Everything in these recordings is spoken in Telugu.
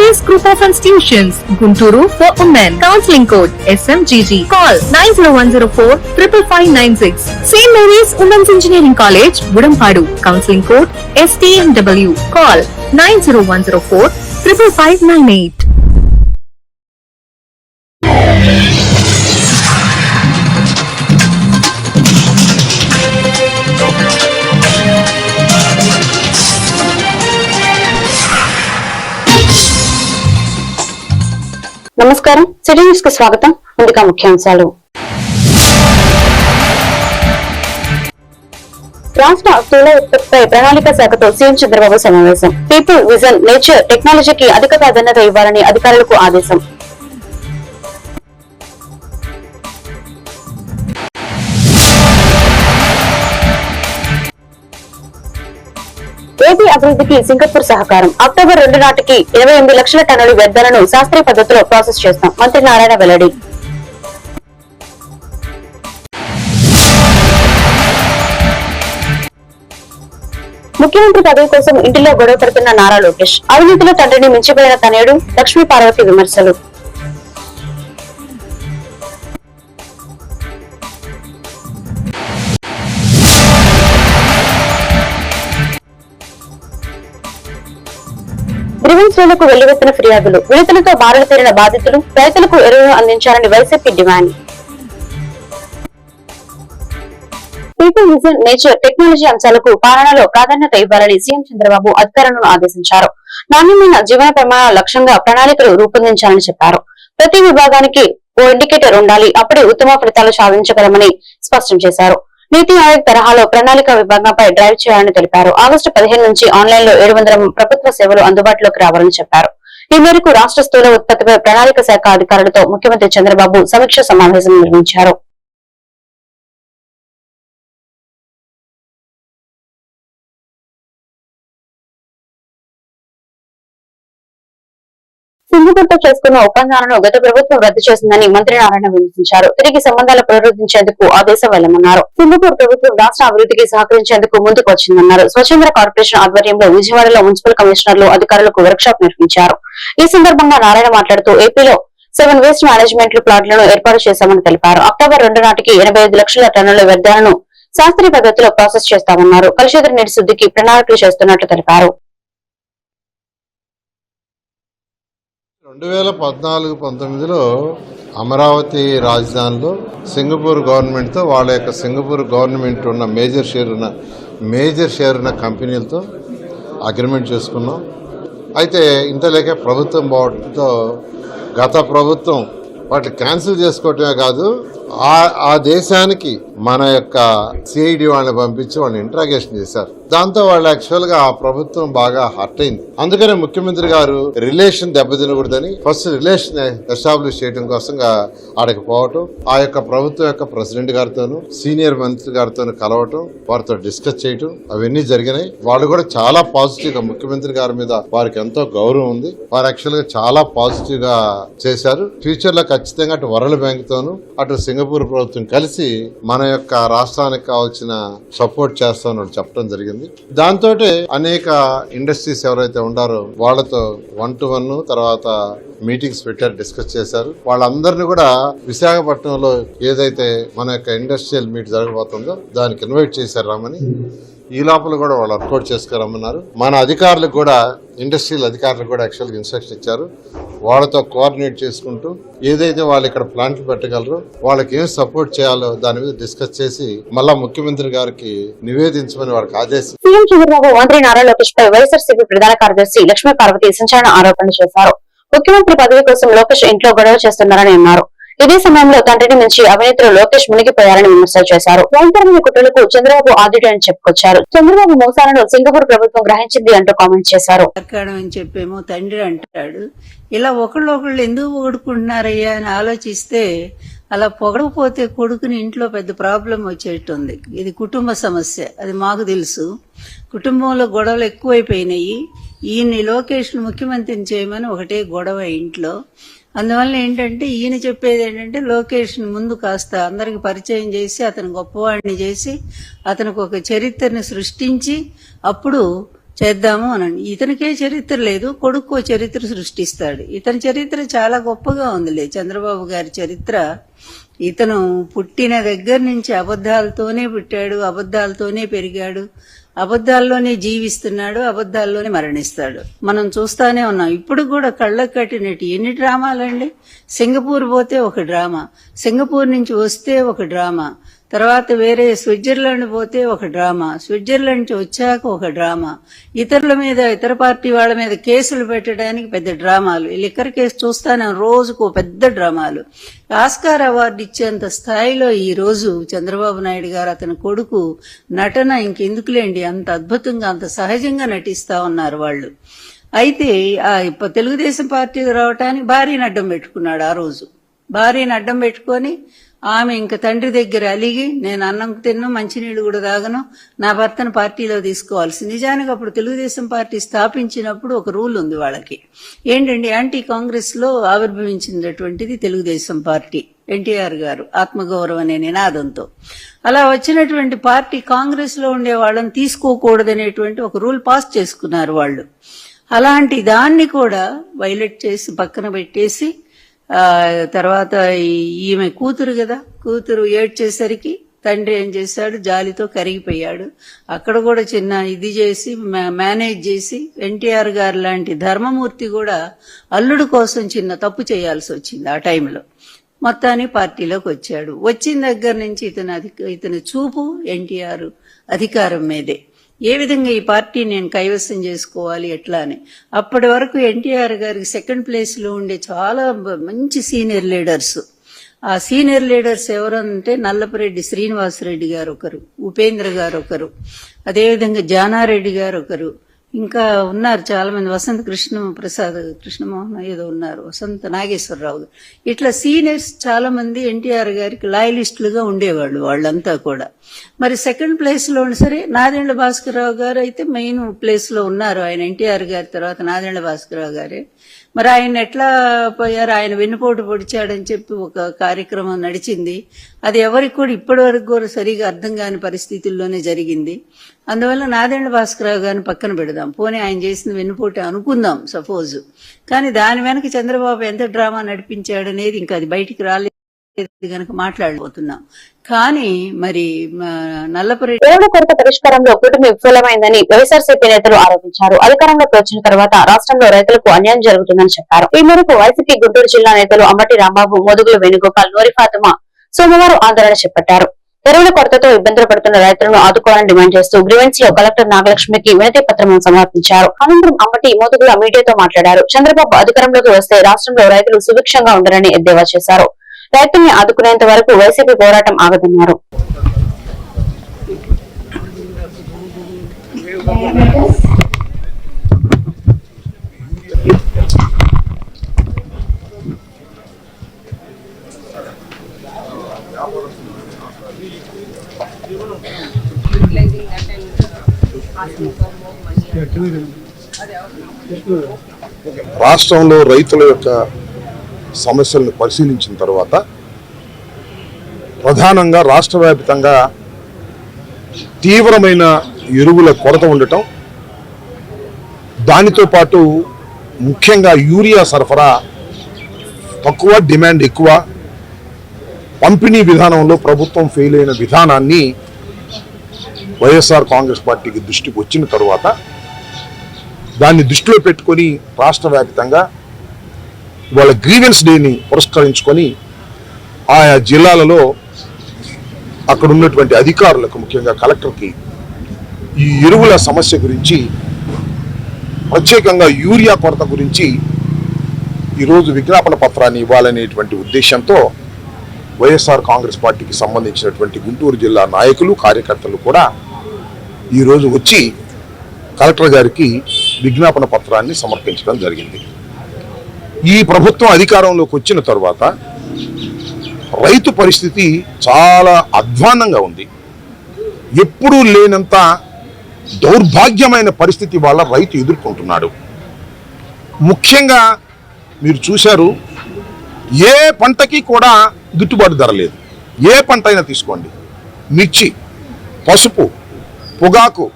Serious Group of Institutions, Gunturu for Women. Counseling Code SMGG. Call 90104 55596. St. Mary's Women's Engineering College, Udampadu. Counseling Code STMW. Call 90104 55598. నమస్కారం. సిటీ న్యూస్కు స్వాగతం. ముందుగా ముఖ్యాంశాలు. రాష్ట్ర స్థూల ఉత్పత్తిపై ప్రణాళిక శాఖతో సీఎం చంద్రబాబు సమావేశం. పీపుల్ విజన్ నేచర్ టెక్నాలజీకి అధిక ప్రాధాన్యత ఇవ్వాలని అధికారులకు ఆదేశం. అభివృద్ధికి సింగపూర్ సహకారం. అక్టోబర్ రెండు నాటికి ఇరవై ఎనిమిది లక్షల టన్నుల వ్యర్థాలను శాస్త్రీయ పద్ధతిలో ప్రాసెస్ చేస్తాం. మంత్రి నారాయణ వెల్లడి. ముఖ్యమంత్రి పదవి కోసం ఇంటిలో గొడవ పడుతున్న నారా లోకేష్. అవినీతిలో తండ్రిని మించిపోయిన తనేడు లక్ష్మీ పార్వతి విమర్శలు. గ్రీవెన్స్లకు వెల్లువెత్తిన ఫిర్యాదులు విడతలతో బారులు తీరిన బాధితులు రైతులకు ఎరువులు అందించాలని YCP demand. People vision nature technology అంశాలకు పాలనలో ప్రాధాన్యత ఇవ్వాలని సీఎం చంద్రబాబు అధికారులను ఆదేశించారు. నాణ్యమైన జీవన ప్రమాణాల లక్ష్యంగా ప్రణాళికలు రూపొందించాలని చెప్పారు. ప్రతి విభాగానికి ఓ ఇండికేటర్ ఉండాలి అప్పుడే ఉత్తమ ఫలితాలు సాధించగలమని స్పష్టం చేశారు. నీతి ఆయోగ్ తరహాలో ప్రణాళిక విభాగంపై డ్రైవ్ చేయాలని తెలిపారు. ఆగస్టు పదిహేను నుంచి ఆన్లైన్లో ఏడు ప్రభుత్వ సేవలు అందుబాటులోకి రావాలని చెప్పారు. ఈ మేరకు రాష్ట్ర స్థూల ఉత్పత్తిపై ప్రణాళిక శాఖ అధికారులతో ముఖ్యమంత్రి చంద్రబాబు సమీక్ష సమావేశం నిర్వహించారు. సింగపూర్తో చేసుకున్న ఒప్పందాలను గత ప్రభుత్వం రద్దు చేసిందని మంత్రి నారాయణ విమర్శించారు. తిరిగి సంబంధాలు పునరుద్ధరించేందుకు ఆదేశం వెళ్ళమన్నారు సింగపూర్ ప్రభుత్వం రాష్ట్ర అభివృద్ధికి సహకరించేందుకు ముందుకు వచ్చిందన్నారు స్వచ్ఛంద్ర కార్పొరేషన్ ఆధ్వర్యంలో విజయవాడలో మున్సిపల్ కమిషనర్లు అధికారులకు వర్క్ షాప్ నిర్వహించారు. ఈ సందర్భంగా నారాయణ మాట్లాడుతూ ఏపీలో సెవెన్ వేస్ట్ మేనేజ్మెంట్ ప్లాట్లను ఏర్పాటు చేశామని తెలిపారు. అక్టోబర్ రెండు నాటికి ఎనభై ఐదు లక్షల టన్నుల వ్యర్థాలను శాస్త్రీయ పద్ధతిలో ప్రాసెస్ చేస్తామన్నారు. కలుషిత నీటి శుద్ధికి ప్రణాళికలు చేస్తున్నట్లు తెలిపారు. రెండు వేల పద్నాలుగు పంతొమ్మిదిలో అమరావతి రాజధానిలో సింగపూర్ గవర్నమెంట్తో వాళ్ళ యొక్క సింగపూర్ గవర్నమెంట్ ఉన్న మేజర్ షేర్ ఉన్న మేజర్ షేర్ ఉన్న కంపెనీలతో అగ్రిమెంట్ చేసుకున్నాం. అయితే ఇంతలేక ప్రభుత్వం పోవడంతో గత ప్రభుత్వం వాటిని క్యాన్సిల్ చేసుకోవటమే కాదు ఆ ఆ దేశానికి మన యొక్క సిఐడి వాళ్ళని పంపించి వాళ్ళని ఇంట్రాగేషన్ చేశారు. దాంతో వాళ్ళు యాక్చువల్గా ఆ ప్రభుత్వం బాగా హర్ట్ అయింది. అందుకనే ముఖ్యమంత్రి గారు రిలేషన్ దెబ్బతినకూడదని ఫస్ట్ రిలేషన్ ఎస్టాబ్లిష్ చేయడం కోసంగా ఆడకి పోవటం ఆ యొక్క ప్రభుత్వం యొక్క ప్రెసిడెంట్ గారితోనూ సీనియర్ మంత్రి గారితోనూ కలవటం వారితో డిస్కస్ చేయటం అవన్నీ జరిగినాయి. వాళ్ళు కూడా చాలా పాజిటివ్గా ముఖ్యమంత్రి గారి మీద వారికి ఎంతో గౌరవం ఉంది. వారు యాక్చువల్గా చాలా పాజిటివ్గా చేశారు. ఫ్యూచర్లో ఖచ్చితంగా అటు వరల్డ్ బ్యాంక్ తోను అటు సింగపూర్ ప్రభుత్వం కలిసి మన యొక్క రాష్ట్రానికి కావాల్సిన సపోర్ట్ చేస్తామని చెప్పడం జరిగింది. దాంతో అనేక ఇండస్ట్రీస్ ఎవరైతే ఉండారో వాళ్ళతో వన్ టు వన్ తర్వాత మీటింగ్స్ పెట్టారు డిస్కస్ చేశారు. వాళ్ళందరినీ కూడా విశాఖపట్నంలో ఏదైతే మన యొక్క ఇండస్ట్రియల్ మీట్ జరగబోతుందో దానికి ఇన్వైట్ చేశారు రామని ఈ లోపల కూడా వాళ్ళు వర్కౌట్ చేసుకురమ్మన్నారు. మన అధికారులకు కూడా ఇండస్ట్రియల్ అధికారులకు కూడా యాక్చువల్గా ఇన్స్ట్రక్షన్ ఇచ్చారు. వాళ్ళతో కోఆర్డినేట్ చేసుకుంటూ ఏదైతే వాళ్ళు ఇక్కడ ప్లాంట్లు పెట్టగలరో వాళ్ళకి ఏం సపోర్ట్ చేయాలో దాని మీద డిస్కస్ చేసి మళ్ళా ముఖ్యమంత్రి గారికి నివేదించమని వారికి ఆదేశం సీఎం చంద్రబాబు మంత్రి నారా లోకేష్ పై వైఎస్ఆర్సీపీ ప్రధాన కార్యదర్శి లక్ష్మీ పార్వతి సంచలన ఆరోపణలు చేశారు. ముఖ్యమంత్రి పదవి కోసం లోకేష్ ఇంట్లో గొడవ చేస్తున్నారని అన్నారు. ఇదే సమయంలో తండ్రిని మించి అవినీతిలో లోకేష్ మునిగిపోయారని విమర్శలు చేశారు. వైతరమైన కుట్రలకు చంద్రబాబు ఆదిడు అని చెప్పుకొచ్చారు. చంద్రబాబు మోసాలను సింగపూర్ ప్రభుత్వం గ్రహించింది అంటూ కామెంట్ చేశారు. అని చెప్పేమో తండ్రి అంటాడు. ఇలా ఒకళ్ళు ఒకళ్ళు ఎందుకు ఓడుకుంటున్నారయ్యా అని ఆలోచిస్తే అలా పొగడకపోతే కొడుకుని ఇంట్లో పెద్ద ప్రాబ్లం వచ్చేటుంది ఇది కుటుంబ సమస్య అది మాకు తెలుసు. కుటుంబంలో గొడవలు ఎక్కువైపోయినాయి. ఈయన్ని లోకేష్ ముఖ్యమంత్రిని చేయమని ఒకటే గొడవ ఇంట్లో. అందువల్ల ఏంటంటే ఈయన చెప్పేది ఏంటంటే లోకేష్ని ముందు కాస్త అందరికి పరిచయం చేసి అతను గొప్పవాడిని చేసి అతనికి ఒక చరిత్రని సృష్టించి అప్పుడు చేద్దాము అనండి. ఇతనికే చరిత్ర లేదు కొడుకు చరిత్ర సృష్టిస్తాడు. ఇతని చరిత్ర చాలా గొప్పగా ఉందిలే. చంద్రబాబు గారి చరిత్ర ఇతను పుట్టిన దగ్గర నుంచి అబద్ధాలతోనే పుట్టాడు అబద్ధాలతోనే పెరిగాడు. అబద్ధాల్లోనే జీవిస్తున్నాడు అబద్ధాల్లోనే మరణిస్తాడు. మనం చూస్తానే ఉన్నాం. ఇప్పుడు కూడా కళ్ళకు కట్టినట్టు ఎన్ని డ్రామాలండి? సింగపూర్ పోతే ఒక డ్రామా. సింగపూర్ నుంచి వస్తే ఒక డ్రామా. తర్వాత వేరే స్విట్జర్లాండ్ పోతే ఒక డ్రామా. స్విట్జర్లాండ్ వచ్చాక ఒక డ్రామా. ఇతరుల మీద ఇతర పార్టీ వాళ్ళ మీద కేసులు పెట్టడానికి పెద్ద డ్రామాలు. లిక్కర్ కేసు చూస్తాను రోజుకు పెద్ద డ్రామాలు. ఆస్కార్ అవార్డు ఇచ్చేంత స్థాయిలో ఈ రోజు చంద్రబాబు నాయుడు గారు అతని కొడుకు నటన ఇంకెందుకులేండి? అంత అద్భుతంగా అంత సహజంగా నటిస్తా ఉన్నారు వాళ్ళు. అయితే ఆ ఇప్ప- తెలుగుదేశం పార్టీకి రావటానికి భారీ అడ్డం పెట్టుకున్నాడు ఆ రోజు. భార్యని అడ్డం పెట్టుకొని ఆమె ఇంక తండ్రి దగ్గర అలిగి నేను అన్నం తిన్ను మంచినీళ్ళు కూడా తాగను నా భర్తను పార్టీలో తీసుకోవాల్సి నిజానికి అప్పుడు తెలుగుదేశం పార్టీ స్థాపించినప్పుడు ఒక రూల్ ఉంది వాళ్ళకి. ఏంటండి యాంటీ కాంగ్రెస్లో ఆవిర్భవించినటువంటిది తెలుగుదేశం పార్టీ ఎన్టీఆర్ గారు ఆత్మగౌరవం అనే నినాదంతో. అలా వచ్చినటువంటి పార్టీ కాంగ్రెస్లో ఉండే వాళ్ళని తీసుకోకూడదనేటువంటి ఒక రూల్ పాస్ చేసుకున్నారు వాళ్ళు. అలాంటి దాన్ని కూడా వైలెట్ చేసి పక్కన పెట్టేసి తర్వాత ఈమె కూతురు కదా కూతురు ఏడ్చేసరికి తండ్రి ఏం చేశాడు? జాలితో కరిగిపోయాడు. అక్కడ కూడా చిన్న ఇది చేసి మేనేజ్ చేసి ఎన్టీఆర్ గారు లాంటి ధర్మమూర్తి కూడా అల్లుడు కోసం చిన్న తప్పు చేయాల్సి వచ్చింది ఆ టైంలో. మొత్తాన్ని పార్టీలోకి వచ్చాడు. వచ్చిన దగ్గర నుంచి ఇతను అధిక ఇతని చూపు ఎన్టీఆర్ అధికారం మీదే. ఏ విధంగా ఈ పార్టీ నేను కైవసం చేసుకోవాలి ఎట్లా అని. అప్పటి వరకు ఎన్టీఆర్ గారికి సెకండ్ ప్లేస్లో ఉండే చాలా మంచి సీనియర్ లీడర్స్. ఆ సీనియర్ లీడర్స్ ఎవరంటే నల్లపరెడ్డి శ్రీనివాసరెడ్డి గారు ఒకరు ఉపేంద్ర గారు ఒకరు అదేవిధంగా జానారెడ్డి గారు ఒకరు ఇంకా ఉన్నారు చాలా మంది. వసంత కృష్ణ ప్రసాద్ కృష్ణమోహన్ ఏదో ఉన్నారు. వసంత నాగేశ్వరరావు. ఇట్లా సీనియర్స్ చాలా మంది ఎన్టీఆర్ గారికి లాయలిస్టులుగా ఉండేవాళ్ళు వాళ్ళంతా కూడా. మరి సెకండ్ ప్లేస్లో ఉన్న సరే నాదెండ్ల భాస్కరరావు గారు అయితే మెయిన్ ప్లేస్లో ఉన్నారు. ఆయన ఎన్టీఆర్ గారి తర్వాత నాదెండ్ల భాస్కరరావు గారే. మరి ఆయన ఎట్లా పోయారు? ఆయన వెన్నుపోటు పొడిచాడని చెప్పి ఒక కార్యక్రమం నడిచింది. అది ఎవరికి కూడా ఇప్పటి వరకు కూడా సరిగా అర్థం కాని పరిస్థితుల్లోనే జరిగింది. అందువల్ల నాదెండ్ల భాస్కరరావు గారిని పక్కన పెడదాం. పోనీ ఆయన చేసిన వెన్నుపోటు అనుకుందాం సపోజ్. కానీ దాని వెనక చంద్రబాబు ఎంత డ్రామా నడిపించాడనేది ఇంకా అది బయటికి రాలేదు. కనుక మాట్లాడబోతున్నాం. కానీ మరి నల్లపురెడ్డి కొరత పరిష్కారంలో కూటమి విఫలమైందని వైఎస్ఆర్సీపీ నేతలు ఆరోపించారు. అధికారంలోకి వచ్చిన తర్వాత రాష్ట్రంలో రైతులకు అన్యాయం జరుగుతుందని చెప్పారు. ఈ మేరకు వైసీపీ గుంటూరు జిల్లా నేతలు అమ్మటి రాంబాబు మోదుగుల వేణుగోపాల్ నోరి ఫాతిమా సోమవారం ఆందోళన చేపట్టారు. ఎరువుల కొరతతో ఇబ్బందులు పడుతున్న రైతులను ఆదుకోవాలని డిమాండ్ చేస్తూ గ్రీవెన్స్లో కలెక్టర్ నాగలక్ష్మికి వినతి పత్రం సమర్పించారు. అనంతరం అమ్మటి మోదుగుల మీడియాతో మాట్లాడారు. చంద్రబాబు అధికారంలోకి వస్తే రాష్ట్రంలో రైతులు సుభిక్షంగా ఉండరని ఎద్దేవా చేశారు. రైతుల్ని ఆదుకునేంత వరకు వైసీపీ పోరాటం ఆగదన్నారు. రాష్ట్రంలో రైతుల యొక్క సమస్యలను పరిశీలించిన తర్వాత ప్రధానంగా రాష్ట్ర వ్యాప్తంగా తీవ్రమైన ఎరువుల కొరత ఉండటం దానితో పాటు ముఖ్యంగా యూరియా సరఫరా తక్కువ డిమాండ్ ఎక్కువ పంపిణీ విధానంలో ప్రభుత్వం ఫెయిల్ అయిన విధానాన్ని వైఎస్ఆర్ కాంగ్రెస్ పార్టీకి దృష్టికి వచ్చిన తరువాత దాన్ని దృష్టిలో పెట్టుకొని రాష్ట్ర వ్యాప్తంగా వాళ్ళ గ్రీవెన్స్ డేని పురస్కరించుకొని ఆయా జిల్లాలలో అక్కడ ఉన్నటువంటి అధికారులకు ముఖ్యంగా కలెక్టర్కి ఈ ఎరువుల సమస్య గురించి ప్రత్యేకంగా యూరియా కొరత గురించి ఈరోజు విజ్ఞాపన పత్రాన్ని ఇవ్వాలనేటువంటి ఉద్దేశంతో వైఎస్ఆర్ కాంగ్రెస్ పార్టీకి సంబంధించినటువంటి గుంటూరు జిల్లా నాయకులు కార్యకర్తలు కూడా ఈరోజు వచ్చి కలెక్టర్ గారికి విజ్ఞాపన పత్రాన్ని సమర్పించడం జరిగింది. ఈ ప్రభుత్వం అధికారంలోకి వచ్చిన తర్వాత రైతు పరిస్థితి చాలా అధ్వాన్నంగా ఉంది. ఎప్పుడూ లేనంత దౌర్భాగ్యమైన పరిస్థితి వాళ్ళ రైతు ఎదుర్కొంటున్నాడు. ముఖ్యంగా మీరు చూశారు ఏ పంటకి కూడా గిట్టుబాటు ధర లేదు. ఏ పంట అయినా తీసుకోండి. మిర్చి పసుపు పొగాకు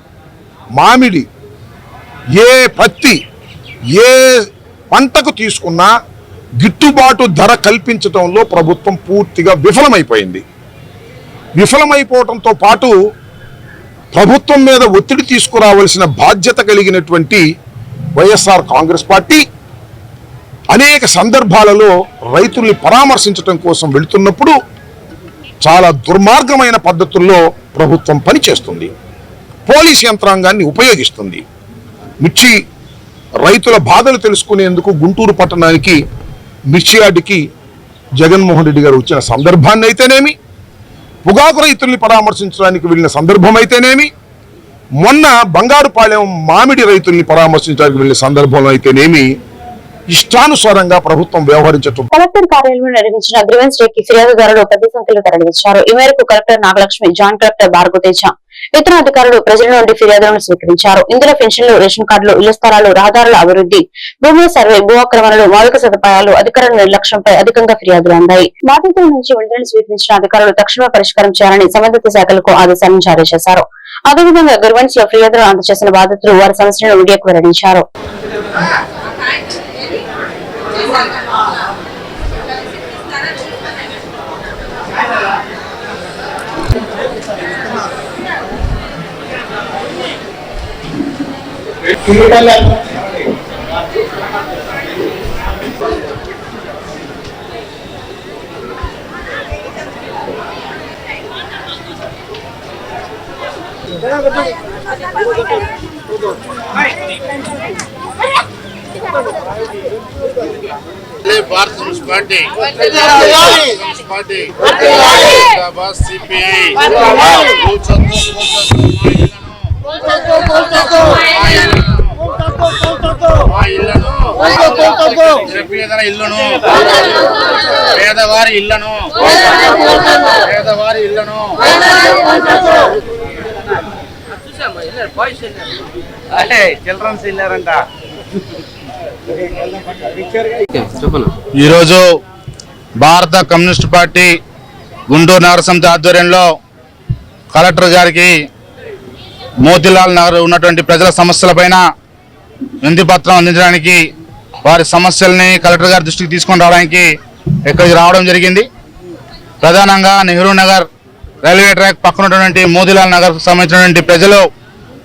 మామిడి ఏ పత్తి ఏ పంటకు తీసుకున్న గిట్టుబాటు ధర కల్పించడంలో ప్రభుత్వం పూర్తిగా విఫలమైపోయింది. విఫలమైపోవడంతో పాటు ప్రభుత్వం మీద ఒత్తిడి తీసుకురావాల్సిన బాధ్యత కలిగినటువంటి వైఎస్ఆర్ కాంగ్రెస్ పార్టీ అనేక సందర్భాలలో రైతుల్ని పరామర్శించడం కోసం వెళుతున్నప్పుడు చాలా దుర్మార్గమైన పద్ధతుల్లో ప్రభుత్వం పనిచేస్తుంది. పోలీస్ యంత్రాంగాన్ని ఉపయోగిస్తుంది. మిర్చి రైతుల బాధలు తెలుసుకునేందుకు గుంటూరు పట్టణానికి మిర్చియాడికి జగన్మోహన్ రెడ్డి గారు వచ్చిన సందర్భాన్ని అయితేనేమి పొగాకు రైతుల్ని పరామర్శించడానికి వెళ్ళిన సందర్భం అయితేనేమి మొన్న బంగారుపాలెం మామిడి రైతుల్ని పరామర్శించడానికి వెళ్ళిన సందర్భంలో అయితేనేమి ఇష్టానుసారంగా ప్రభుత్వం వ్యవహరించటం. కలెక్టర్ కార్యాలయంలో నిర్వహించిన గ్రీవెన్స్ డే కి ఫిర్యాదుదారులు పెద్ద సంఖ్యలో తరలించారు ఈ మేరకు collector Nagalakshmi joint collector Bhargavateja ఇతర అధికారులు ప్రజల నుండి ఫిర్యాదులను స్వీకరించారు. ఇందులో పెన్షన్లు రేషన్ కార్డులు ఇళ్ళ స్థలాలు రహదారుల అభివృద్ధి భూముల సర్వే భూ ఆక్రమణలు మౌలిక సదుపాయాలు అధికారుల నిర్లక్ష్యంపై అధికంగా ఫిర్యాదులు అందాయి. బాధితుల నుంచి విడుదల స్వీకరించిన అధికారులు తక్షణమే పరిష్కారం చేయాలని సంబంధిత శాఖలకు ఆదేశాలను జారీ చేశారు. అదేవిధంగా గర్వన్స్లో ఫిర్యాదులు అందజేసిన బాధితులు వారి సమస్యలను మీడియాకు వెల్లడించారు. భారత కమ్యూనిస్ట్ పార్టీ కమ్యూనిస్ట్ పార్టీ జిందాబాద్ సిపిఐ మా ఇళ్ళను పేదల పేదవారి ఇళ్ళను పేదవారి ఇళ్ళను చిల్డ్రన్స్ ఇల్లారంట ఈరోజు భారత కమ్యూనిస్ట్ పార్టీ గుంటూరు నగర సమితి ఆధ్వర్యంలో కలెక్టర్ గారికి మోతిలాల్ నగర్ ఉన్నటువంటి ప్రజల సమస్యలపైన వినతి అందించడానికి వారి సమస్యల్ని కలెక్టర్ గారి దృష్టికి తీసుకొని రావడానికి ఇక్కడికి రావడం జరిగింది. ప్రధానంగా నెహ్రూ నగర్ రైల్వే ట్రాక్ పక్కన ఉన్నటువంటి మోతిలాల్ నగర్ సంబంధించినటువంటి ప్రజలు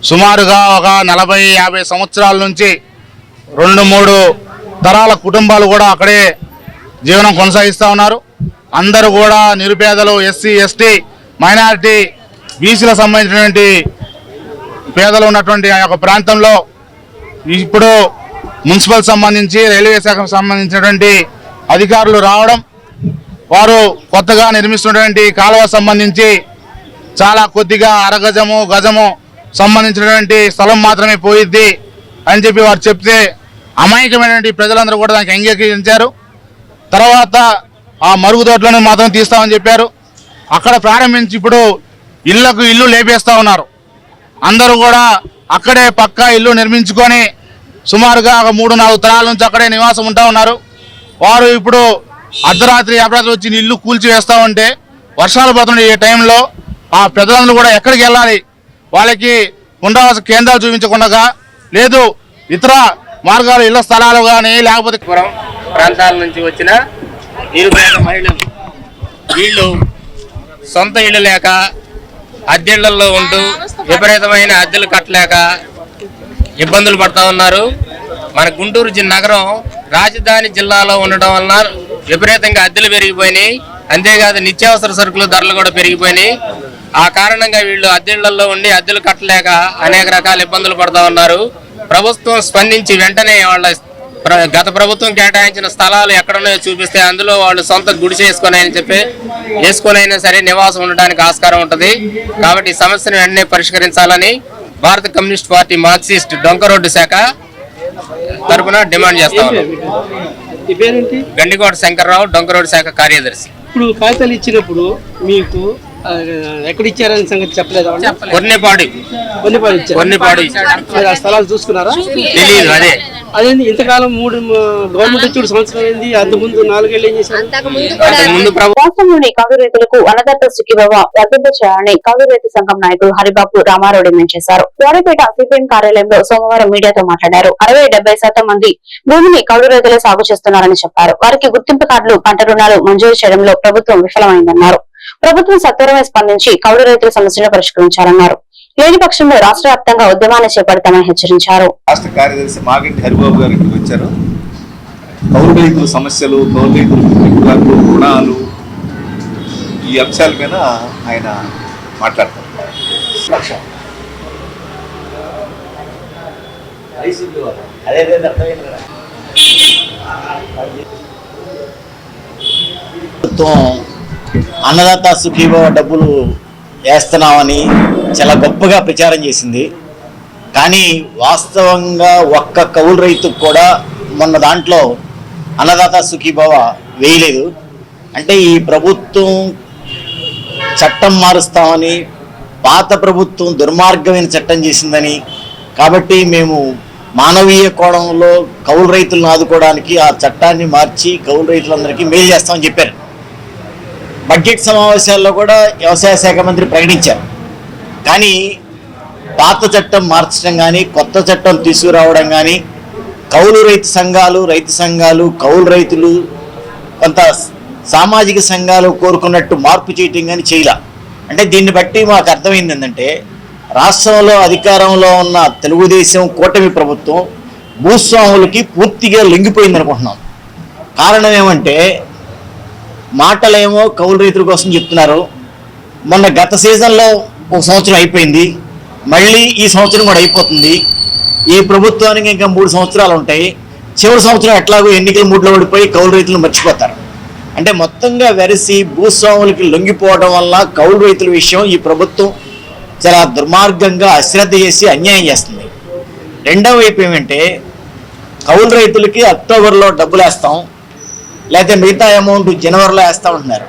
సుమారుగా ఒక నలభై యాభై సంవత్సరాల నుంచి రెండు మూడు తరాల కుటుంబాలు కూడా అక్కడే జీవనం కొనసాగిస్తూ ఉన్నారు. అందరూ కూడా నిరుపేదలు ఎస్సీ ఎస్టీ మైనారిటీ బీసీలకు సంబంధించినటువంటి పేదలు ఉన్నటువంటి ఆ యొక్క ప్రాంతంలో ఇప్పుడు మున్సిపల్ సంబంధించి రైల్వే శాఖకు సంబంధించినటువంటి అధికారులు రావడం వారు కొత్తగా నిర్మిస్తున్నటువంటి కాలువ సంబంధించి చాలా కొద్దిగా అరగజము గజము సంబంధించినటువంటి స్థలం మాత్రమే పోయిద్ది అని చెప్పి వారు చెప్తే అమాయకమైనటువంటి ప్రజలందరూ కూడా దానికి అంగీకరించారు. తర్వాత ఆ మరుగుదొడ్లను మాత్రం తీస్తామని చెప్పారు. అక్కడ ప్రారంభించి ఇప్పుడు ఇళ్ళకు ఇల్లు లేపేస్తా ఉన్నారు. అందరూ కూడా అక్కడే పక్కా ఇల్లు నిర్మించుకొని సుమారుగా ఒక మూడు నాలుగు తరాల నుంచి అక్కడే నివాసం ఉంటా ఉన్నారు. వారు ఇప్పుడు అర్ధరాత్రి అపరాత్రి వచ్చి ఇల్లు కూల్చివేస్తూ ఉంటే వర్షాలు పడుతున్న ఈ టైంలో ఆ పెద్దలందరూ కూడా ఎక్కడికి వెళ్ళాలి? వాళ్ళకి ఉండవలసిన కేంద్రాలు చూపించకుండా లేదు ఇతర మార్గాలు ఇళ్ళ స్థలాలు కానీ లేకపోతే ప్రాంతాల నుంచి వచ్చిన నిరుపేద మహిళలు వీళ్ళు సొంత ఇళ్ళు లేక అద్దెళ్ళలో ఉంటూ విపరీతమైన అద్దెలు కట్టలేక ఇబ్బందులు పడతా ఉన్నారు. మన గుంటూరు నగరం రాజధాని జిల్లాలో ఉండటం వలన విపరీతంగా అద్దెలు పెరిగిపోయినాయి. అంతేకాదు నిత్యావసర సరుకుల ధరలు కూడా పెరిగిపోయినాయి. ఆ కారణంగా వీళ్ళు అద్దెళ్ళలో ఉండి అద్దెలు కట్టలేక అనేక రకాల ఇబ్బందులు పడతా ఉన్నారు. ప్రభుత్వం స్పందించి వెంటనే వాళ్ళ గత ప్రభుత్వం కేటాయించిన స్థలాలు ఎక్కడున్నాయో చూపిస్తే అందులో వాళ్ళు సొంత గుడిసె వేసుకొని అని చెప్పి వేసుకొని అయినా సరే నివాసం ఉండడానికి ఆస్కారం ఉంటుంది. కాబట్టి ఈ సమస్యను వెంటనే పరిష్కరించాలని భారత కమ్యూనిస్ట్ పార్టీ మార్క్సిస్ట్ డొంక రోడ్డు శాఖ తరపున డిమాండ్ చేస్తా గండికోట శంకర్రావు డొంక రోడ్డు శాఖ కార్యదర్శి. ఇప్పుడు కాగితాలు ఇచ్చినప్పుడు మీకు ఎక్కడ ఇచ్చారని సంగతి చెప్పలేదా వాళ్ళు? కొన్నిపాడు. కొన్నిపాడు ఇచ్చారు? కొన్నిపాడు. మరి ఆ స్థలాలు చూసుకున్నారా? తెలియదు అదే. అదేంటి ఇంతకాలం మూడు గవర్నమెంట్ వచ్చి అయింది నాలుగేళ్ళు ఏం చేశారు? రాష్ట్రంలోని కౌలు రైతులకు అన్నదాత సుఖీభవ వర్తింప చేయాలని కౌలు రైతు సంఘం నాయకులు హరిబాబు రామారావు డిమాండ్ చేశారు. వారిపేట సిపిఎం కార్యాలయంలో సోమవారం మీడియాతో మాట్లాడారు. అరవై డెబ్బై శాతం మంది భూమిని కౌలు రైతులే సాగు చేస్తున్నారని చెప్పారు. వారికి గుర్తింపు కార్డులు పంట రుణాలు మంజూరు చేయడంలో ప్రభుత్వం విఫలమైందన్నారు. ప్రభుత్వం సత్వరమే స్పందించి కౌలు రైతుల సమస్యను పరిష్కరించాలన్నారు లేని పక్షంలో రాష్ట్ర వ్యాప్తంగా ఉద్యమాన్ని చేపడతామని హెచ్చరించారు. రాష్ట్ర కార్యదర్శి మాగంటి హరిబాబు గారు ఇక్కడికి వచ్చారు. కౌలు రైతుల సమస్యలు కౌలు రైతుల రుణాలు ఈ అంశాల మీద ఆయన మాట్లాడతారు. ప్రభుత్వం అన్నదాత సుఖీభవ డబ్బులు వేస్తున్నామని చాలా గొప్పగా ప్రచారం చేసింది. కానీ వాస్తవంగా ఒక్క కౌలు రైతుకు కూడా మొన్న దాంట్లో అన్నదాత సుఖీభవ వేయలేదు. అంటే ఈ ప్రభుత్వం చట్టం మారుస్తామని పాత ప్రభుత్వం దుర్మార్గమైన చట్టం చేసిందని. కాబట్టి మేము మానవీయ కోణంలో కౌలు రైతులను ఆదుకోవడానికి ఆ చట్టాన్ని మార్చి కౌలు రైతులందరికీ మేలు చేస్తామని చెప్పారు. బడ్జెట్ సమావేశాల్లో కూడా వ్యవసాయ శాఖ మంత్రి ప్రకటించారు. కానీ పాత చట్టం మార్చడం కానీ కొత్త చట్టం తీసుకురావడం కానీ కౌలు రైతు సంఘాలు రైతు సంఘాలు కౌలు రైతులు కొంత సామాజిక సంఘాలు కోరుకున్నట్టు మార్పు చేయటం కానీ చేయలే. అంటే దీన్ని బట్టి మాకు అర్థమైంది ఏంటంటే రాష్ట్రంలో అధికారంలో ఉన్న తెలుగుదేశం కూటమి ప్రభుత్వం భూస్వాములకి పూర్తిగా లొంగిపోయింది అనుకుంటున్నాం కారణం ఏమంటే మాటలేమో కౌలు రైతుల కోసం చెప్తున్నారు. మొన్న గత సీజన్లో ఒక సంవత్సరం అయిపోయింది. మళ్ళీ ఈ సంవత్సరం కూడా అయిపోతుంది. ఈ ప్రభుత్వానికి ఇంకా మూడు సంవత్సరాలు ఉంటాయి. చివరి సంవత్సరం ఎట్లాగో ఎన్నికల మూడులో ఓడిపోయి కౌలు రైతులు మర్చిపోతారు. అంటే మొత్తంగా వెరసి భూస్వాములకి లొంగిపోవడం వల్ల కౌలు రైతుల విషయం ఈ ప్రభుత్వం చాలా దుర్మార్గంగా అశ్రద్ధ చేసి అన్యాయం చేస్తుంది. రెండవ వైపు ఏమంటే కౌలు రైతులకి అక్టోబర్లో డబ్బులు వేస్తాం లేకపోతే మిగతా అమౌంట్ జనవరిలో వేస్తూ ఉంటున్నారు.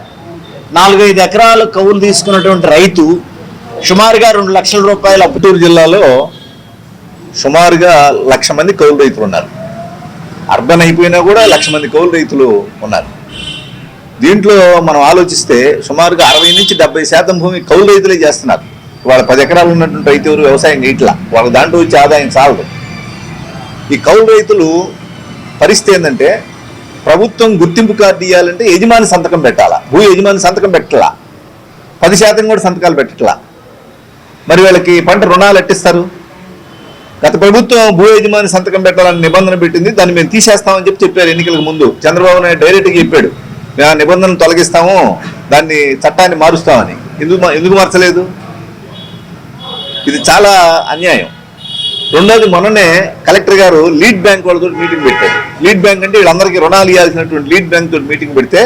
నాలుగైదు ఎకరాలు కౌలు తీసుకున్నటువంటి రైతు సుమారుగా రెండు లక్షల రూపాయలు అప్పటూరు జిల్లాలో సుమారుగా లక్ష మంది కౌలు రైతులు ఉన్నారు. అర్బన్ అయిపోయినా కూడా లక్ష మంది కౌలు రైతులు ఉన్నారు. దీంట్లో మనం ఆలోచిస్తే సుమారుగా అరవై నుంచి డెబ్బై శాతం భూమి కౌలు రైతులే చేస్తున్నారు. వాళ్ళ పది ఎకరాలు ఉన్నటువంటి రైతు ఎవరు? వ్యవసాయం ఇట్లా. వాళ్ళ దాంట్లో వచ్చే ఆదాయం చాలదు. ఈ కౌలు రైతులు పరిస్థితి ఏంటంటే ప్రభుత్వం గుర్తింపు కార్డు ఇవ్వాలంటే యజమాని సంతకం పెట్టాలా? భూ యజమాని సంతకం పెట్టాలా పది శాతం కూడా సంతకాలు పెట్టట్లా? మరి వాళ్ళకి పంట రుణాలు ఎట్టిస్తారు? గత ప్రభుత్వం భూ యజమాని సంతకం పెట్టాలని నిబంధన పెట్టింది. దాన్ని మేము తీసేస్తామని చెప్పి చెప్పారు ఎన్నికలకు ముందు. చంద్రబాబు నాయుడు డైరెక్ట్గా చెప్పాడు. మేము ఆ నిబంధనలు తొలగిస్తాము. దాన్ని చట్టాన్ని మారుస్తామని. ఎందుకు ఎందుకు మార్చలేదు? ఇది చాలా అన్యాయం. రెండోది మొన్ననే కలెక్టర్ గారు లీడ్ బ్యాంక్ వాళ్ళతో మీటింగ్ పెట్టారు. లీడ్ బ్యాంక్ అంటే వీళ్ళందరికీ రుణాలు ఇవ్వాల్సినటువంటి లీడ్ బ్యాంక్ తోటి మీటింగ్ పెడితే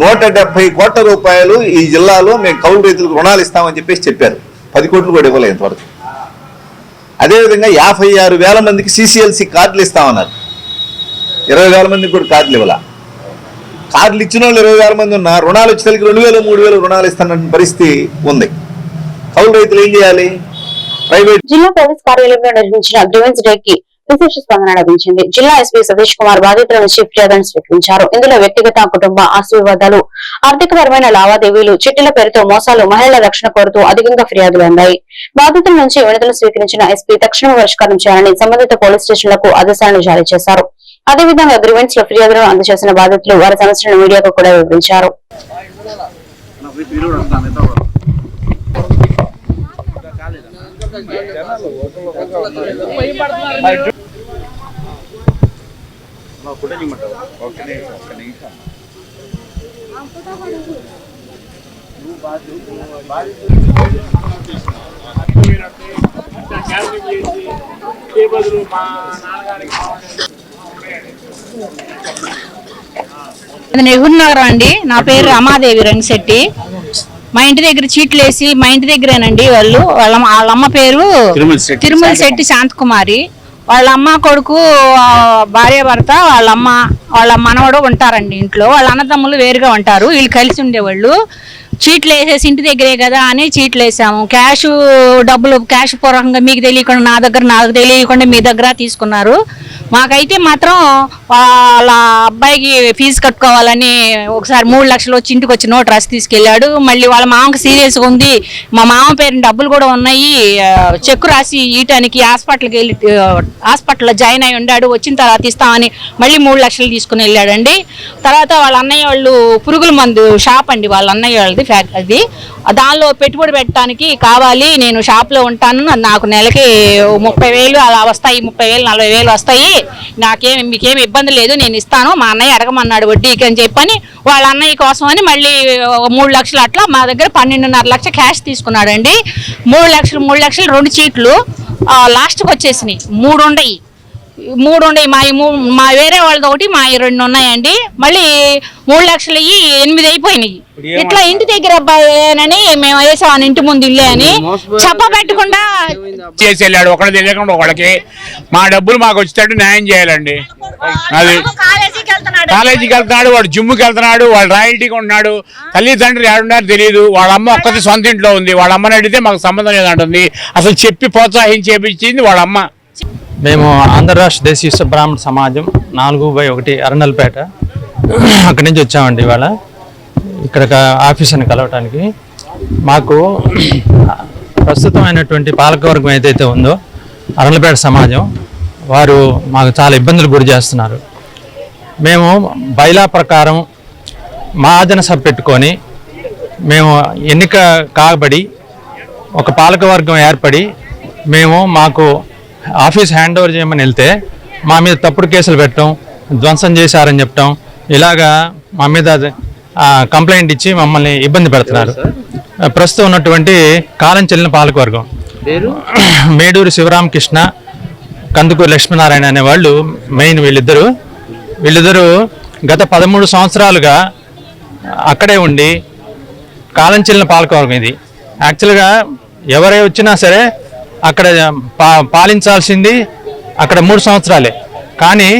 నూట డెబ్బై కోట్ల రూపాయలు ఈ జిల్లాలో మేము కౌలు రైతులకు రుణాలు ఇస్తామని చెప్పేసి చెప్పారు. పది కోట్లు కూడా ఇవ్వలేదు ఇంతవరకు. అదేవిధంగా యాభై ఆరు వేల మందికి సిసిఎల్సి కార్డులు ఇస్తామన్నారు. ఇరవై వేల మందికి కూడా కార్డులు ఇవ్వాల. కార్డులు ఇచ్చిన వాళ్ళు ఇరవై వేల మంది ఉన్నా రుణాలు వచ్చేసరికి రెండు వేలు మూడు వేలు రుణాలు ఇస్తానన్న పరిస్థితి ఉంది. కౌలు రైతులు ఏం చేయాలి? ప్రైవేట్ జిల్లా పోలీస్ కార్యాలయంలో నిర్వహించిన గ్రీవెన్స్ డే కి విశేష స్పందన లభించింది. జిల్లా ఎస్పీ సతీష్ కుమార్ బాధితుల నుంచి ఫిర్యాదులను స్వీకరించారు. ఇందులో వ్యక్తిగత కుటుంబ ఆస్తి వివాదాలు ఆర్థికపరమైన లావాదేవీలు చిట్టీల పేరుతో మోసాలు మహిళల రక్షణ కోరుతూ అధికంగా ఫిర్యాదులు అందాయి. బాధితుల నుంచి విడుదల స్వీకరించిన ఎస్పీ తక్షణం పరిష్కారం చేయాలని సంబంధిత పోలీస్ స్టేషన్లకు ఆదేశాలను జారీ చేశారు. అదేవిధంగా గ్రీవెన్స్లో ఫిర్యాదులను అందజేసిన బాధితులు వారి సమస్యలను మీడియాకు కూడా వివరించారు. అది నెహ్రూ నగరం అండి. నా పేరు రమాదేవి రంగిశెట్టి. మా ఇంటి దగ్గర చీట్లు వేసి మా ఇంటి దగ్గరేనండి వాళ్ళు. వాళ్ళ వాళ్ళ అమ్మ పేరు తిరుమల శెట్టి శాంతకుమారి. వాళ్ళ అమ్మ కొడుకు భార్య భర్త వాళ్ళ అమ్మ వాళ్ళ మనవడు ఉంటారండి ఇంట్లో. వాళ్ళ అన్నదమ్ములు వేరుగా ఉంటారు. వీళ్ళు కలిసి ఉండేవాళ్ళు. చీట్లు వేసేసి ఇంటి దగ్గరే కదా అని చీట్లు వేసాము. క్యాష్ డబ్బులు క్యాష్ పూర్వకంగా మీకు తెలియకుండా నా దగ్గర నాకు తెలియకుండా మీ దగ్గర తీసుకున్నారు. మాకైతే మాత్రం వాళ్ళ అబ్బాయికి ఫీజు కట్టుకోవాలని ఒకసారి మూడు లక్షలు వచ్చి ఇంటికి వచ్చి నోట్ రాసి తీసుకెళ్ళాడు. మళ్ళీ వాళ్ళ మామకి సీరియస్గా ఉంది. మా మామ పేరు డబ్బులు కూడా ఉన్నాయి. చెక్కు రాసి ఇయటానికి హాస్పిటల్కి వెళ్ళి హాస్పిటల్లో జాయిన్ అయి ఉండాడు. వచ్చిన తర్వాత ఇస్తామని మళ్ళీ మూడు లక్షలు తీసుకుని వెళ్ళాడండి. తర్వాత వాళ్ళ అన్నయ్య వాళ్ళు పురుగుల మందు షాప్ అండి వాళ్ళ అన్నయ్య వాళ్ళది. ఫ్యాక్ట్ అది. దానిలో పెట్టుబడి పెట్టడానికి కావాలి నేను షాప్లో ఉంటాను నాకు నెలకి ముప్పై వేలు అలా వస్తాయి ముప్పై వేలు నలభై వేలు వస్తాయి. నాకేం మీకేం ఇబ్బంది లేదు నేను ఇస్తాను మా అన్నయ్య అడగమన్నాడు వడ్డీకి అని చెప్పని వాళ్ళ అన్నయ్య కోసం అని మళ్ళీ మూడు లక్షలు అట్లా మా దగ్గర పన్నెండున్నర లక్ష క్యాష్ తీసుకున్నాడండి. మూడు లక్షలు మూడు లక్షలు రెండు చీట్లు లాస్ట్కి వచ్చేసినాయి మూడు ఉండయి. మూడు ఉన్నాయి మా మూ- వేరే వాళ్ళది ఒకటి మా రెండు ఉన్నాయండి. మళ్ళీ మూడు లక్షలు అయ్యి ఎనిమిది అయిపోయినాయి. ఇట్లా ఇంటి దగ్గర అబ్బాయినని మేము వేసామని ఇంటి ముందు ఇల్లే అని. చెప్ప పెట్టకుండా చేసి వెళ్ళాడు. ఒకళ్ళు తెలియకుండా ఒకళ్ళకి మా డబ్బులు మాకు వచ్చేటట్టు న్యాయం చేయాలండి. అది కాలేజీకి వెళ్తున్నాడు. వాడు జిమ్కి వెళ్తున్నాడు వాడు రాయల్టీగా ఉన్నాడు తల్లిదండ్రులు ఏడున్నారు తెలియదు వాళ్ళ అమ్మ ఒక్కటి సొంత ఇంట్లో ఉంది. వాళ్ళ అమ్మని అడిగితే మాకు సంబంధం లేదంటుంది. అసలు చెప్పి ప్రోత్సహించి చేపించింది వాళ్ళ అమ్మ. మేము ఆంధ్ర రాష్ట్ర దేశీయ బ్రాహ్మణ సమాజం నాలుగు బై ఒకటి అరణల్పేట అక్కడి నుంచి వచ్చామండి ఇవాళ. ఇక్కడ ఆఫీసుని కలవటానికి. మాకు ప్రస్తుతమైనటువంటి పాలకవర్గం ఏదైతే ఉందో అరణలపేట సమాజం వారు మాకు చాలా ఇబ్బందులు గురి చేస్తున్నారు. మేము బైలా ప్రకారం మహాజన సభ పెట్టుకొని మేము ఎన్నిక కాబడి ఒక పాలకవర్గం ఏర్పడి మేము మాకు ఆఫీస్ హ్యాండ్ ఓవర్ చేయమని వెళ్తే మా మీద తప్పుడు కేసులు పెట్టడం ధ్వంసం చేశారని చెప్పడం ఇలాగా మా మీద కంప్లైంట్ ఇచ్చి మమ్మల్ని ఇబ్బంది పెడుతున్నారు. ప్రస్తుతం ఉన్నటువంటి కాలం చెల్లిన పాలకవర్గం. మేడూరి శివరామకృష్ణ కందుకూరు లక్ష్మీనారాయణ అనే వాళ్ళు మెయిన్ వీళ్ళిద్దరు. వీళ్ళిద్దరూ గత పదమూడు సంవత్సరాలుగా అక్కడే ఉండి కాలం చెల్లిన పాలకవర్గం ఇది. యాక్చువల్గా ఎవరై వచ్చినా సరే అక్కడ పాలించాల్సింది అక్కడ మూడు సంవత్సరాలే. కానీ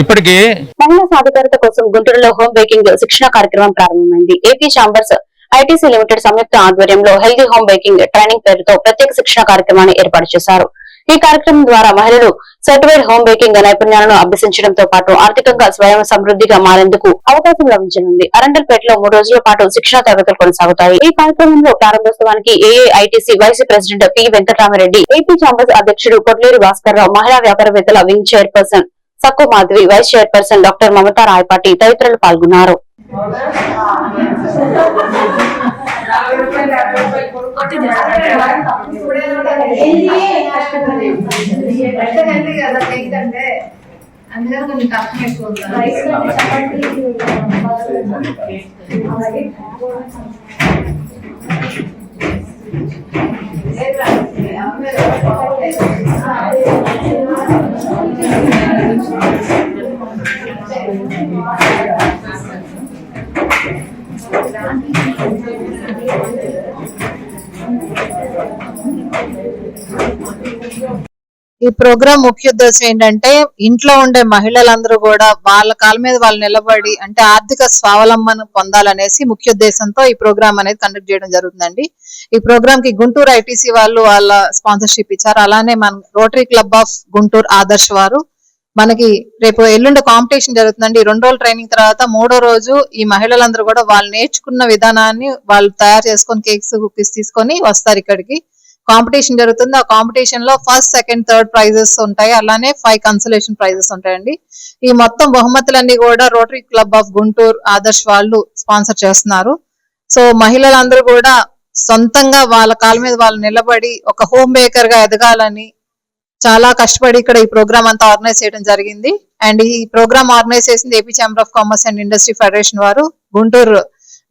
ఇప్పటికీ మహిళా సాధికారత కోసం గుంటూరులో హోమ్ బేకింగ్ శిక్షణ కార్యక్రమం ప్రారంభమైంది. ఏపీ చాంబర్స్ ఐటీసీ లిమిటెడ్ సంయుక్త ఆధ్వర్యంలో హెల్దీ హోమ్ బేకింగ్ ట్రైనింగ్ పేరుతో ప్రత్యేక శిక్షణ కార్యక్రమాన్ని ఏర్పాటు చేశారు. ఈ కార్యక్రమం ద్వారా మహిళలు సర్టిఫైడ్ హోమ్ బేకింగ్ నైపుణ్యాలను అభ్యసించడంతో పాటు ఆర్థికంగా స్వయం సమృద్ధిగా మారేందుకు అవకాశం లభించనుంది. అరండల్పేటలో మూడు రోజుల పాటు శిక్షణ తరగతులు కొనసాగుతాయి. ఈ కార్యక్రమంలో ప్రారంభోత్సవానికి AIITC vice president P Venkataramareddy AP chambers అధ్యక్షుడు కొట్లేరు భాస్కర్ రావు మహిళా వ్యాపారవేత్తల wing chairperson Sakku Madhavi vice chairperson doctor Mamata Rayapati తదితరులు పాల్గొన్నారు. అందుకని కొంచెం కష్టం ఎక్కువ ఈ ప్రోగ్రాం ముఖ్య ఉద్దేశం ఏంటంటే ఇంట్లో ఉండే మహిళలందరూ కూడా వాళ్ళ కాళ్ళ మీద వాళ్ళు నిలబడి అంటే ఆర్థిక స్వావలంబన పొందాలనేసి ముఖ్య ఉద్దేశంతో ఈ ప్రోగ్రామ్ అనేది కండక్ట్ చేయడం జరుగుతుందండి. ఈ ప్రోగ్రామ్కి గుంటూరు ఐటీసీ వాళ్ళు వాళ్ళ స్పాన్సర్షిప్ ఇచ్చారు. అలానే మన Rotary club of Guntur Adarsh వారు మనకి రేపు ఎల్లుండి కాంపిటీషన్ జరుగుతుందండి. రెండు రోజుల ట్రైనింగ్ తర్వాత మూడో రోజు ఈ మహిళలందరూ కూడా వాళ్ళు నేర్చుకున్న విధానాన్ని వాళ్ళు తయారు చేసుకొని కేక్స్ కుకీస్ తీసుకొని వస్తారు ఇక్కడికి. కాంపిటీషన్ జరుగుతుంది. ఆ కాంపిటీషన్లో ఫస్ట్ సెకండ్ థర్డ్ ప్రైజెస్ ఉంటాయి. అలానే ఫైవ్ కన్సలేషన్ ప్రైజెస్ ఉంటాయండి. ఈ మొత్తం బహుమతులన్నీ కూడా Rotary club of Guntur Adarsh వాళ్ళు స్పాన్సర్ చేస్తున్నారు. సో మహిళలందరూ కూడా సొంతంగా వాళ్ళ కాళ్ళ మీద వాళ్ళు నిలబడి ఒక హోమ్ బేకర్గా ఎదగాలని చాలా కష్టపడి ఇక్కడ ఈ ప్రోగ్రామ్ అంతా ఆర్గనైజ్ చేయడం జరిగింది. అండ్ ఈ ప్రోగ్రామ్ ఆర్గనైజ్ చేసింది AP chamber of commerce and industry federation వారు. Guntur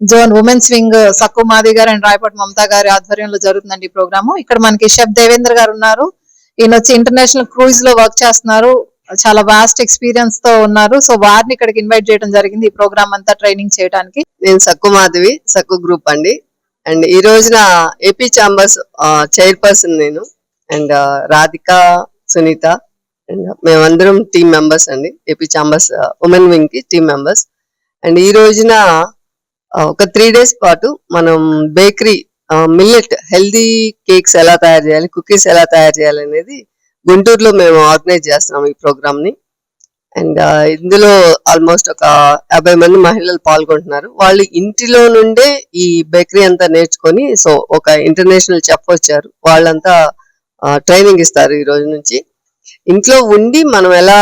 zone women's wing Sakku Madhavi garu and Rayapati Mamata గారి ఆధ్వర్యంలో జరుగుతుందండి ఈ ప్రోగ్రాము. ఇక్కడ మనకి షెఫ్ దేవేంద్ర గారు ఉన్నారు. ఈయన వచ్చి ఇంటర్నేషనల్ క్రూజ్లో వర్క్ చేస్తున్నారు. చాలా వాస్ట్ ఎక్స్పీరియన్స్తో ఉన్నారు. సో వారిని ఇక్కడికి ఇన్వైట్ చేయడం జరిగింది ఈ ప్రోగ్రామ్ అంతా ట్రైనింగ్ చేయడానికి నేను సక్కు మాధవి సక్కు గ్రూప్ అండి. అండ్ ఈ రోజున ఏపీ చాంబర్స్ చైర్పర్సన్ నేను. అండ్ రాధిక సునీత అండ్ మేమందరం టీమ్ మెంబర్స్ అండి. ఏపీ చాంబర్స్ ఉమెన్ వింగ్కి టీమ్ మెంబర్స్. అండ్ ఈ రోజున ఒక త్రీ డేస్ పాటు మనం బేకరీ మిల్లెట్ హెల్దీ కేక్స్ ఎలా తయారు చేయాలి కుకీస్ ఎలా తయారు చేయాలి అనేది గుంటూరులో మేము ఆర్గనైజ్ చేస్తున్నాం ఈ ప్రోగ్రామ్ని. అండ్ ఇందులో ఆల్మోస్ట్ ఒక యాభై మంది మహిళలు పాల్గొంటున్నారు. వాళ్ళు ఇంటిలో నుండే ఈ బేకరీ అంతా నేర్చుకొని సో ఒక ఇంటర్నేషనల్ చెఫ్ వచ్చారు. వాళ్ళంతా ట్రైనింగ్ ఇస్తారు ఈ రోజు నుంచి. ఇంట్లో ఉండి మనం ఎలా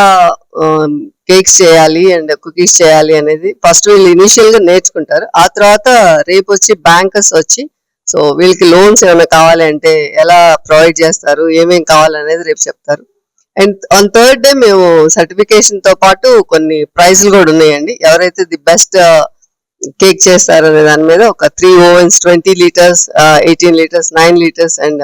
కేక్స్ చేయాలి అండ్ కుకీస్ చేయాలి అనేది ఫస్ట్ వీళ్ళు ఇనిషియల్గా నేర్చుకుంటారు. ఆ తర్వాత రేపు వచ్చి బ్యాంకర్స్ వచ్చి సో వీళ్ళకి లోన్స్ ఏమైనా కావాలి అంటే ఎలా ప్రొవైడ్ చేస్తారు ఏమేం కావాలనేది రేపు చెప్తారు. అండ్ ఆన్ థర్డ్ డే మేము సర్టిఫికేషన్తో పాటు కొన్ని ప్రైజ్లు కూడా ఉన్నాయండి. ఎవరైతే ది బెస్ట్ కేక్ చేస్తారు అనే దాని మీద ఒక three ovens twenty litres eighteen litres nine litres and